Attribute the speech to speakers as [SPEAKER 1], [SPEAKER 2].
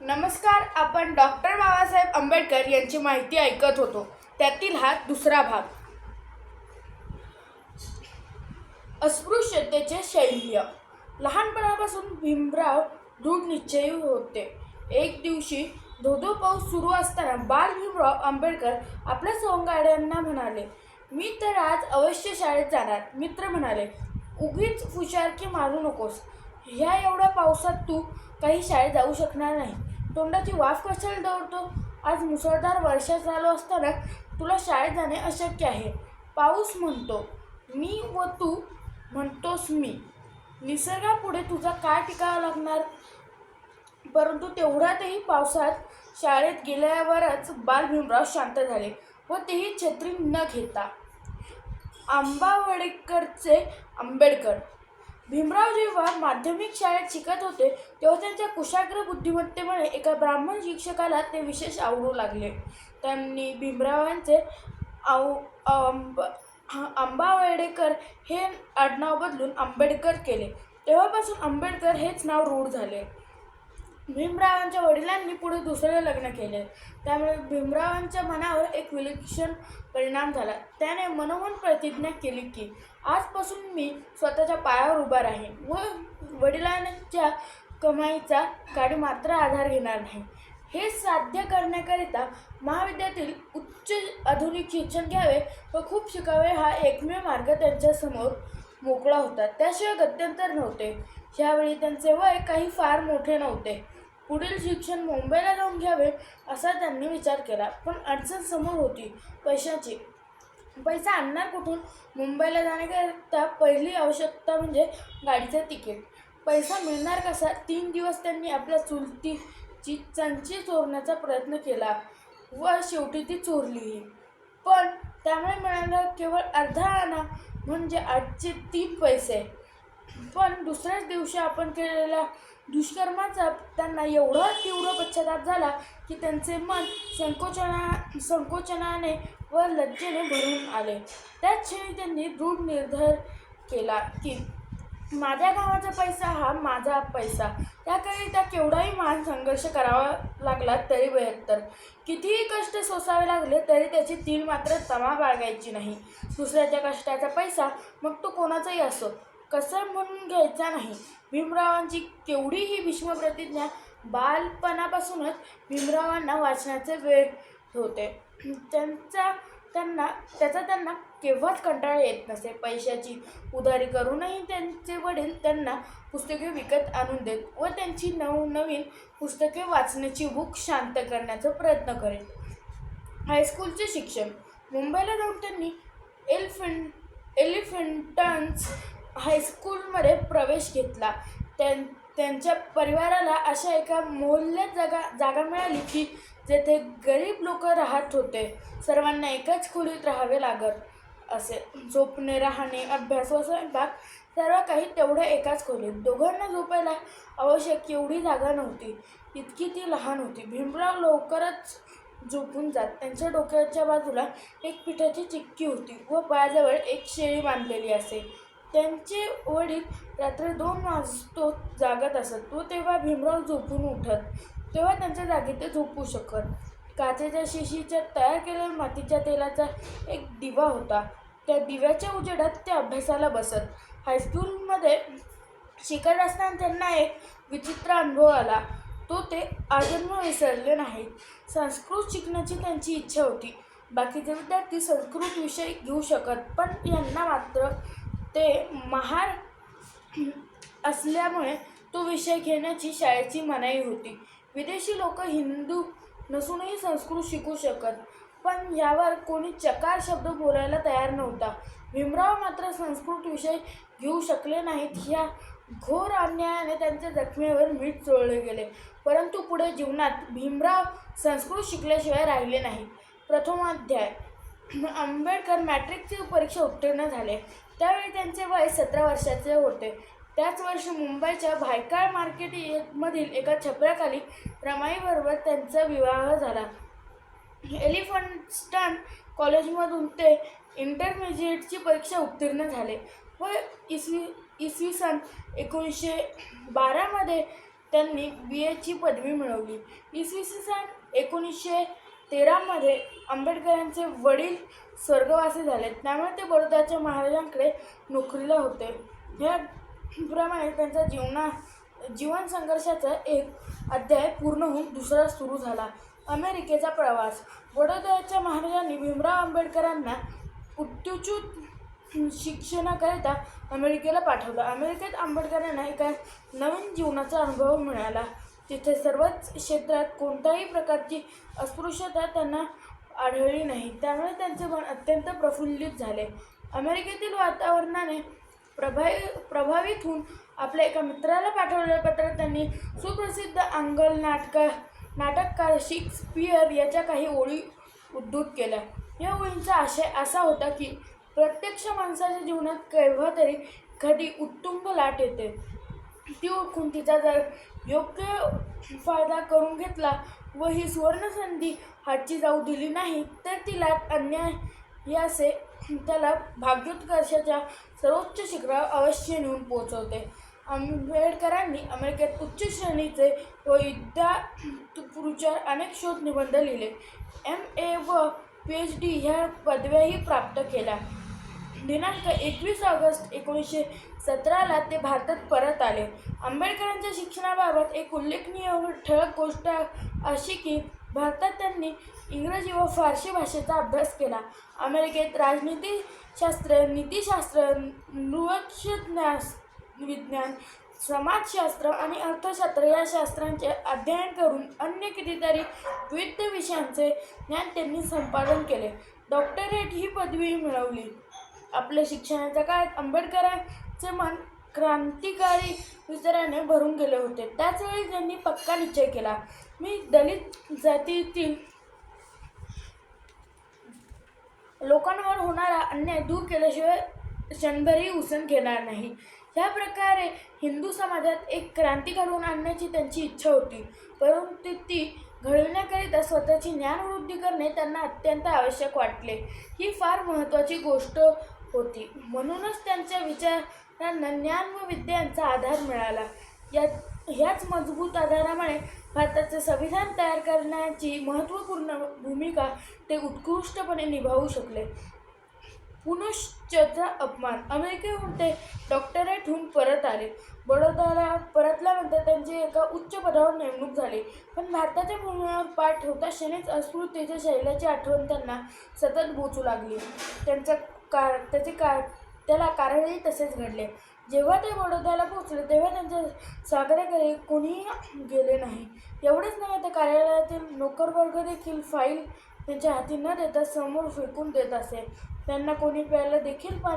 [SPEAKER 1] नमस्कार आपण डॉक्टर बाबासाहेब आंबेडकर यांची माहिती ऐकत होतो. त्यातील हा दुसरा भाग. अस्पृश्यतेचे शैल्य. लहानपणापासून भीमराव दृढ निश्चयी होते. एक दिवशी धोधो पाऊस सुरू असताना बाल भीमराव आंबेडकर आपल्या सोंगाड्यांना म्हणाले मी तर आज अवश्य शाळेत जाणार मित्र म्हणाले. उगीच हुशारकी मारू नकोस. ह्या एवढ्या पावसात तू काही शाळेत जाऊ शकणार नाही. तोंडाची वाफ कशाला दौडतो आज मुसळधार वर्षा चालू असताना तुला शाळेत जाणे अशक्य आहे. पाऊस म्हणतो मी व तू म्हणतोस मी. निसर्गापुढे तुझा काय टिकावा लागणार? परंतु तेवढ्यातही पावसात शाळेत गेल्यावरच बाल भीमराव शांत झाले व तेही छत्री न घेता. आंबावडेकरचे आंबेडकर भीमराव जेव्हा माध्यमिक शाळेत शिकत होते तेव्हा त्यांच्या कुशाग्र बुद्धिमत्तेमुळे एका ब्राह्मण शिक्षकाला ते विशेष आवडू लागले. त्यांनी भीमरावांचे आव आंब आंबावडेकर हे आडनाव बदलून आंबेडकर केले. तेव्हापासून आंबेडकर हेच नाव रूढ झाले. भीमरावांच्या वडिलांनी पुढे दुसरे लग्न केले. त्यामुळे भीमरावांच्या मनावर एक विलक्षण परिणाम झाला. त्याने मनोमन प्रतिज्ञा केली की आजपासून मी स्वतःच्या पायावर उभा राहीन. व वडिलांच्या कमाईचा गाडी मात्र आधार घेणार नाही. हे साध्य करण्याकरिता महाविद्यालयातील उच्च आधुनिक शिक्षण घ्यावे व खूप शिकावे हा एकमेव मार्ग त्यांच्यासमोर मोकळा होता. त्याशिवाय गत्यंतर नव्हते. ह्यावेळी त्यांचे वय काही फार मोठे नव्हते. पुढील शिक्षण मुंबईला जाऊन घ्यावे असा त्यांनी विचार केला. पण अडचण समोर होती. पैशाची. पैसा आणणार कुठून? मुंबईला जाण्याकरिता पहिली आवश्यकता म्हणजे गाडीचं तिकीट. पैसा मिळणार कसा? तीन दिवस त्यांनी आपल्या चुलतीची चंची चोरण्याचा प्रयत्न केला व शेवटी ती चोरलीही पण त्यामुळे मिळाला केवळ अर्धा आणा म्हणजे आजचे तीन पैसे. पण दुसऱ्याच दिवशी आपण केलेला दुष्कर्माचा त्यांना एवढा तीव्र पश्चाताप झाला की त्यांचे मन संकोचना संकोचनाने व लज्जेने भरून आले. त्याच क्षणी त्यांनी दृढ निर्धार केला की माझ्या गावाचा पैसा हा माझा पैसा. त्याकरिता केवढाही मान संघर्ष करावा लागला तरी बेहत्तर कितीही कष्ट सोसावे लागले तरी त्याची तीळ मात्र तमा बाळगायची नाही. दुसऱ्याच्या कष्टाचा पैसा मग तो कोणाचाही असो. कसं म्हणून घ्यायचा नाही. भीमरावांची केवढीही भीष्म प्रतिज्ञा बालपणापासूनच भीमरावांना वाचनाचे वेळ होते. त्यांचा त्यांना त्याचा त्यांना केव्हाच कंटाळा येत नसे. पैशाची उधारी करूनही त्यांचे वडील त्यांना पुस्तके विकत आणून देत व त्यांची नवनवीन पुस्तके वाचण्याची भूक शांत करण्याचा प्रयत्न करेल हायस्कूलचे शिक्षण. मुंबईला जाऊन त्यांनी एलिफंट एलिफंटन्स हायस्कूलमध्ये प्रवेश घेतला. त्यां त्यांच्या परिवाराला अशा एका मोहल्ल्यात जागा जागा मिळाली की जेथे गरीब लोक राहत होते. सर्वांना एकाच खोलीत राहावे लागत असे. झोपणे राहणे अभ्यास व स्वयंपाक सर्व काही तेवढं एकाच खोलीत. दोघांना झोपायला आवश्यक एवढी जागा नव्हती. इतकी ती लहान होती. भीमराव लवकरच झोपून जात. त्यांच्या डोक्याच्या बाजूला एक पिठाची चिक्की होती व पायाजवळ एक शेळी बांधलेली असे. त्यांचे वडील रात्री दोन वाजतो जागत असत. तो तेव्हा भीमराव झोपून उठत. तेव्हा त्यांच्या जागी ते झोपू शकत. काचेच्या शिशीच्या तयार केलेल्या मातीच्या तेलाचा एक दिवा होता. त्या दिव्याच्या उजेडात ते अभ्यासाला बसत. हायस्कूलमध्ये शिकत असताना त्यांना एक विचित्र अनुभव आला. तो ते आजन्म विसरले नाहीत. संस्कृत शिकण्याची त्यांची इच्छा होती. बाकीचे विद्यार्थी संस्कृत विषय घेऊ शकत पण यांना मात्र ते महार असल्यामुळे तो विषय घेण्याची शाळेची मनाई होती. विदेशी लोक हिंदू नसूनही संस्कृत शिकू शकत पण यावर कोणी चकार शब्द बोलायला तयार नव्हता. भीमराव मात्र संस्कृत विषय घेऊ शकले नाहीत. ह्या घोर अन्यायाने त्यांच्या जखमेवर मीठ चोळले गेले. परंतु पुढे जीवनात भीमराव संस्कृत शिकल्याशिवाय राहिले नाही प्रथमाध्याय आंबेडकर मॅट्रिकची परीक्षा उत्तीर्ण झाले. त्यावेळी त्यांचे वय सतरा वर्षाचे होते. त्याच वर्षी मुंबईच्या भायकाळ मार्केट मधील एका छपऱ्याखाली रमाईबरोबर त्यांचा विवाह झाला. एलिफंटस्टन कॉलेजमधून ते इंटरमिजिएटची परीक्षा उत्तीर्ण झाले व इसवी इसवी सन एकोणीसशे बारामध्ये त्यांनी बी एची पदवी मिळवली. इसवी सन एकोणीसशे तेरामध्ये आंबेडकरांचे वडील स्वर्गवासी झाले. त्यामुळे ते बडोद्याच्या महाराजांकडे नोकरीला होते. ह्याप्रमाणे त्यांचा जीवना जीवन संघर्षाचा एक अध्याय पूर्ण होऊन दुसरा सुरू झाला. अमेरिकेचा प्रवास. बडोद्याच्या महाराजांनी भीमराव आंबेडकरांना उच्चूत शिक्षणाकरिता अमेरिकेला पाठवलं. अमेरिकेत आंबेडकरांना एका नवीन जीवनाचा अनुभव मिळाला. तिथे सर्वच क्षेत्रात कोणत्याही प्रकारची अस्पृश्यता त्यांना आढळली नाही. त्यामुळे त्यांचे मन अत्यंत प्रफुल्लित झाले. अमेरिकेतील वातावरणाने प्रभावी प्रभावित होऊन आपल्या एका मित्राला पाठवलेल्या पत्रात त्यांनी सुप्रसिद्ध आंगल नाटका नाटककार शेक्सपियर याच्या काही ओळी उद्धृत केल्या. या ओळींचा आशय असा होता की प्रत्यक्ष माणसाच्या जीवनात केव्हा तरी एखादी उत्तुंग लाट येते. ती ओळखून तिचा जर योग्य फायदा करून घेतला व ही सुवर्णसंधी हातची जाऊ दिली नाही तर तिला अन्याय याचे त्याला भाग्योत्कर्षाच्या सर्वोच्च शिखरावर अवश्य नेऊन पोहोचवते. आंबेडकरांनी अमेरिकेत उच्च श्रेणीचे व विद्यापुरुषार अनेक शोध निबंध लिहिले. एम ए व पी एच डी ह्या पदव्याही प्राप्त केल्या. दिनांक एकवीस ऑगस्ट एकोणीसशे सतराला ते भारतात परत आले. आंबेडकरांच्या शिक्षणाबाबत एक उल्लेखनीय व ठळक गोष्ट अशी की भारतात त्यांनी इंग्रजी व फारसी भाषेचा अभ्यास केला. अमेरिकेत राजनीतीशास्त्र नीतीशास्त्र नृक्षज्ञास विज्ञान समाजशास्त्र आणि अर्थशास्त्र या शास्त्रांचे अध्ययन करून अन्य कितीतरी विविध विषयांचे ज्ञान त्यांनी संपादन केले. डॉक्टरेट ही पदवी मिळवली. आपल्या शिक्षणाच्या काळात आंबेडकरांचे मन क्रांतिकारी विचाराने भरून गेले होते. त्याचवेळी त्यांनी पक्का निश्चय केला. मी दलित जातीतील लोकांवर होणारा अन्याय दूर केल्याशिवाय क्षणभरही उसण घेणार नाही. ह्या प्रकारे हिंदू समाजात एक क्रांती घडवून आणण्याची त्यांची इच्छा होती. परंतु ती घडविण्याकरिता स्वतःची ज्ञानवृद्धी करणे त्यांना अत्यंत आवश्यक वाटले. ही फार महत्त्वाची गोष्ट होती. म्हणूनच त्यांच्या विचारांना ज्ञान व विद्यांचा आधार मिळाला. या ह्याच मजबूत आधारामुळे भारताचे संविधान तयार करण्याची महत्त्वपूर्ण भूमिका ते उत्कृष्टपणे निभावू शकले. पुनश्चचा अपमान. अमेरिकेहून ते डॉक्टरेट होऊन परत आले. बडोदरा परतल्यानंतर त्यांची एका उच्च पदावर नेमणूक झाली. पण भारताच्या भूमीवर पाठ ठेवता क्षणीच अस्फृत्यतेच्या शैल्याची आठवण त्यांना सतत बोचू लागली. त्यांचा कार त्याचे कार त्याला कारणही तसेच घडले. जेव्हा ते बडोद्याला पोहोचले तेव्हा त्यांच्या सागराकडे कोणीही गेले नाही. एवढेच नव्हे तर कार्यालयातील नोकरवर्ग देखील फाईल त्यांच्या हाती न देता समोर फेकून देत असे. त्यांना कोणी प्यायला देखील पाणी